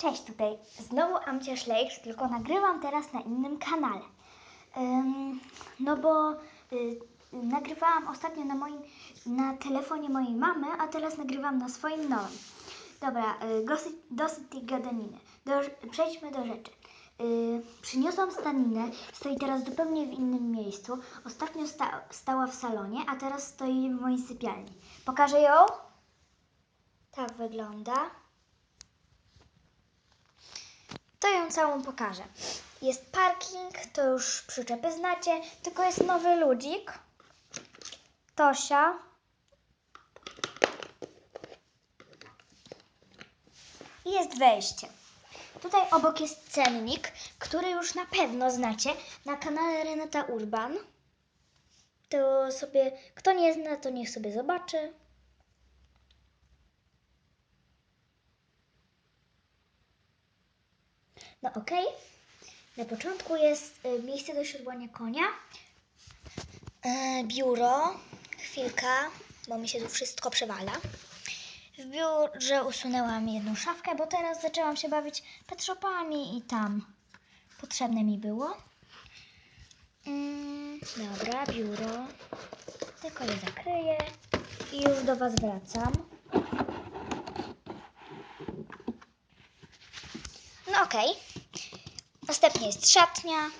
Cześć, tutaj znowu Amcia Szlejks, tylko nagrywam teraz na innym kanale. Ym, no bo y, nagrywałam ostatnio na moim, na telefonie mojej mamy, a teraz nagrywam na swoim nowym. Dobra, y, dosyć, dosyć tej gadaniny. Do, przejdźmy do rzeczy. Y, przyniosłam staninę, stoi teraz zupełnie w innym miejscu. Ostatnio sta, stała w salonie, a teraz stoi w mojej sypialni. Pokażę ją? Tak wygląda. To ją całą pokażę. Jest parking, to już przyczepy znacie, tylko jest nowy ludzik. Tosia. I jest wejście. Tutaj obok jest cennik, który już na pewno znacie na kanale Renata Urban. To sobie, kto nie zna, to niech sobie zobaczy. No okej. Na początku jest y, miejsce do siodłania konia. E, biuro. Chwilka, bo mi się tu wszystko przewala. W biurze usunęłam jedną szafkę, bo teraz zaczęłam się bawić petshopami i tam potrzebne mi było. Mm, dobra, biuro. Tylko je zakryję i już do Was wracam. Okej. Następnie jest szatnia.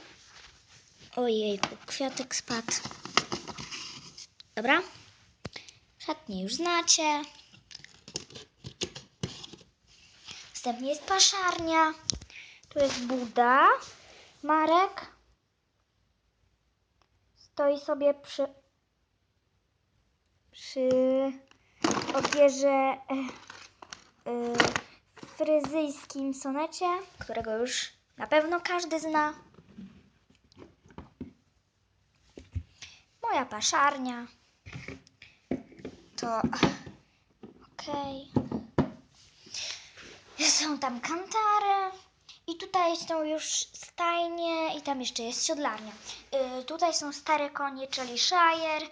Ojejku, kwiatek spadł. Dobra. Szatnię już znacie. Następnie jest paszarnia. Tu jest Buda. Marek. Stoi sobie przy przy odbierze e, e, fryzyjskim sonecie, którego już na pewno każdy zna. Moja paszarnia. To okej. Są tam kantary. I tutaj są już stajnie i tam jeszcze jest siodlarnia. Y, tutaj są stare konie, czyli Shire,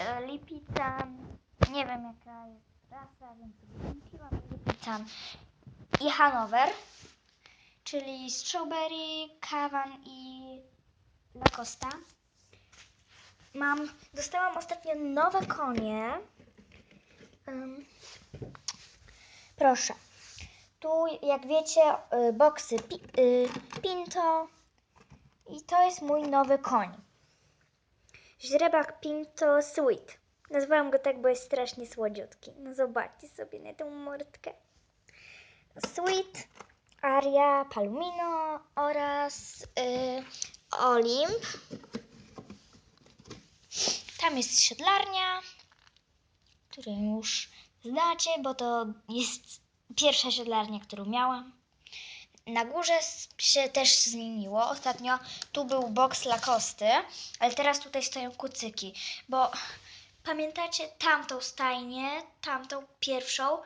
y, Lipican. Nie wiem jaka jest rasa, więc Lipican i Hanover, czyli Strawberry, Kawan i Lacosta. Mam, dostałam ostatnio nowe konie. Ym, proszę. Tu, jak wiecie, y, boksy pi, y, Pinto i to jest mój nowy koń. Źrebak Pinto Sweet. Nazwałam go tak, bo jest strasznie słodziutki. No zobaczcie sobie na tę mordkę. Sweet, Aria, Palumino oraz y, Olimp. Tam jest siodlarnia, którą już znacie, bo to jest pierwsza siodlarnia, którą miałam. Na górze się też zmieniło. Ostatnio tu był boks Lakosty, ale teraz tutaj stoją kucyki, bo pamiętacie tamtą stajnię, tamtą pierwszą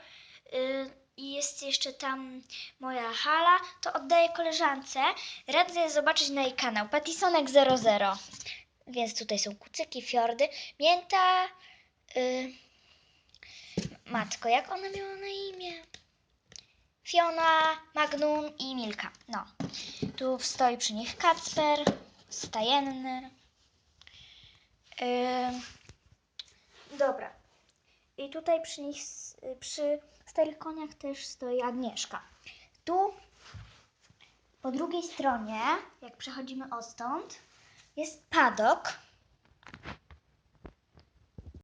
yy, i jest jeszcze tam moja hala, to oddaję koleżance. Radzę zobaczyć na jej kanał Patisonek 00. Więc tutaj są kucyki, fiordy, mięta. Yy, matko, jak ona miała na imię? Fiona, Magnum i Milka. No. Tu stoi przy nich Kacper, stajenny. Yy, dobra. I tutaj przy nich, przy starych koniach też stoi Agnieszka. Tu po drugiej stronie, jak przechodzimy odtąd, jest padok.